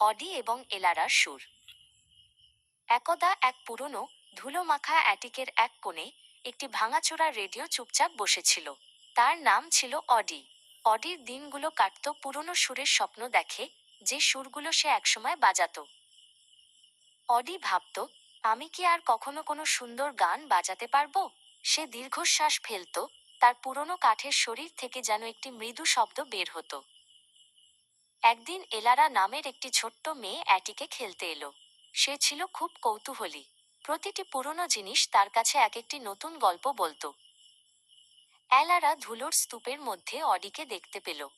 Audi এবং এলারার সুর। একদা এক পুরনো, ধুলোমাখা অ্যাটিকের এক কোণে একটি ভাঙাচোরা রেডিও চুপচাপ বসেছিল। তার নাম ছিল অডি। অডির দিনগুলো কাটত পুরনো সুরের স্বপ্ন দেখে, যে সুরগুলো সে একসময় বাজাত। অডি ভাবত, আমি কি আর কখনো কোনো সুন্দর গান বাজাতে পারব? সে দীর্ঘশ্বাস ফেলত, তার পুরনো কাঠের শরীর থেকে যেন একটি মৃদু শব্দ বের হতো। একদিন এলারা নামের একটি ছোট্ট মেয়ে অ্যাটিকে খেলতে এলো। সে ছিল খুব কৌতূহলী। প্রতিটি পুরনো জিনিস তার কাছে এক একটি নতুন গল্প বলতো। এলারা ধুলোর স্তূপের মধ্যে অডিকে দেখতে পেল।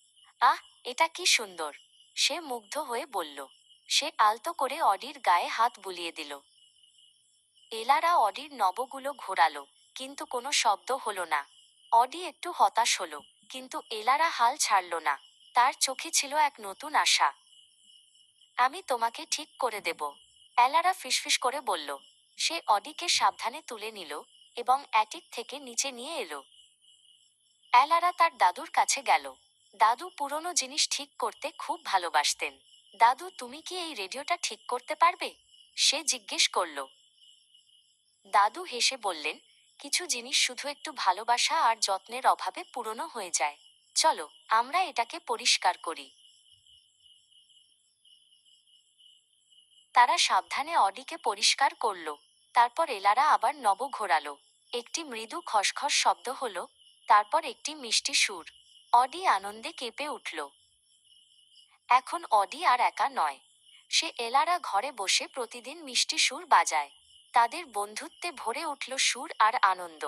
আহ, এটা কি সুন্দর! সে মুগ্ধ হয়ে বলল। সে আলতো করে অডির গায়ে হাত বুলিয়ে দিল। এলারা অডির নবগুলো ঘোরালো, কিন্তু কোনো শব্দ হলো না। অডি একটু হতাশ হলো, কিন্তু এলারা হাল ছাড়ল না। তার চোখে ছিল এক নতুন আশা। আমি তোমাকে ঠিক করে দেব এলারা ফিসফিস করে বলল। সে অডিকে সাবধানে তুলে নিল এবং অ্যাটিক থেকে নিচে নিয়ে এলো। অ্যালারা তার দাদুর কাছে গেল। দাদু, পুরনো জিনিস ঠিক করতে খুব ভালোবাসতেন। দাদু, তুমি কি এই রেডিওটা ঠিক করতে পারবে? সে জিজ্ঞেস করল। দাদু হেসে বললেন, কিছু জিনিস শুধু একটু ভালোবাসা আর যত্নের অভাবে পুরনো হয়ে যায়। চলো, আমরা এটাকে পরিষ্কার করি। তারা সাবধানে অডিকে পরিষ্কার করল, তারপর এলারা আবার নব ঘোরালো। একটি মৃদু খসখস শব্দ হলো, তারপর একটি মিষ্টি সুর। অডি আনন্দে কেঁপে উঠল। এখন অডি আর একা নয়। সে এলারা ঘরে বসে প্রতিদিন মিষ্টি সুর বাজায়। তাদের বন্ধুত্বে ভরে উঠল সুর আর আনন্দ।